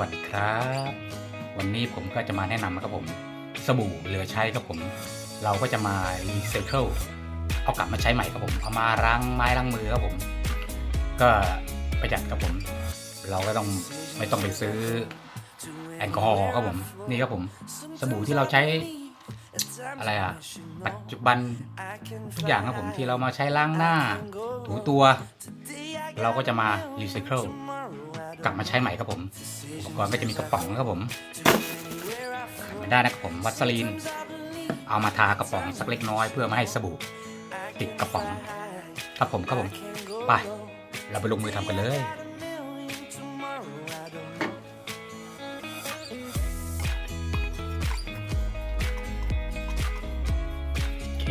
วัสดีครับ วันนี้ผมก็จะมาแนะนำนะครับผม สบู่เหลือใช้ครับผม เราก็จะมารีไซเคิลเอากลับมาใช้ใหม่ครับผมเอามาล้างไม้ล้างมือครับผม ก็ประหยัดครับผม เราก็ต้องไม่ต้องไปซื้อแอลกอฮอล์ครับผม นี่ครับผม สบู่ที่เราใช้อะไรอะ ปัจจุบันทุกอย่างครับผมที่เรามาใช้ล้างหน้าถูตัว เราก็จะมารีไซเคิล กลับมาใช้ใหม่ครับผม อุปกรณ์ก็จะมีกระป๋องครับผมขาดไม่ได้นะครับผมวัสลีน เอามาทากระป๋องสักเล็กน้อยเพื่อไม่ให้สบู่ติดกระป๋องครับผมครับผมไปเราไปลงมือทำกันเลยโอเค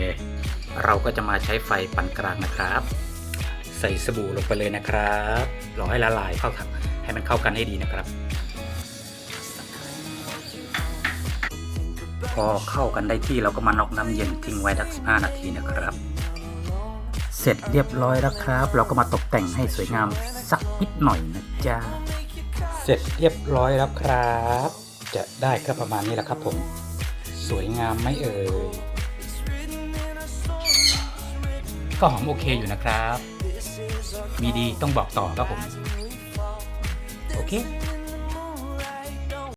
เราก็จะมาใช้ไฟปานกลางนะครับ ใส่สบู่ลงไปเลยนะครับรอให้ละลายเข้ากัน ให้มันเข้ากันให้ดีนะครับ พอเข้ากันได้ที่เราก็มาน็อกน้ำเย็นทิ้งไว้สัก15 นาทีนะครับ เสร็จเรียบร้อยแล้วครับ เราก็มาตกแต่งให้สวยงามสักนิดหน่อยนะจ๊ะเสร็จเรียบร้อยแล้วครับ จะได้ก็ประมาณนี้แหละครับผม สวยงามไหมเอ่ยก็หอมโอเคอยู่นะครับ มีดีต้องบอกต่อครับผม โอเค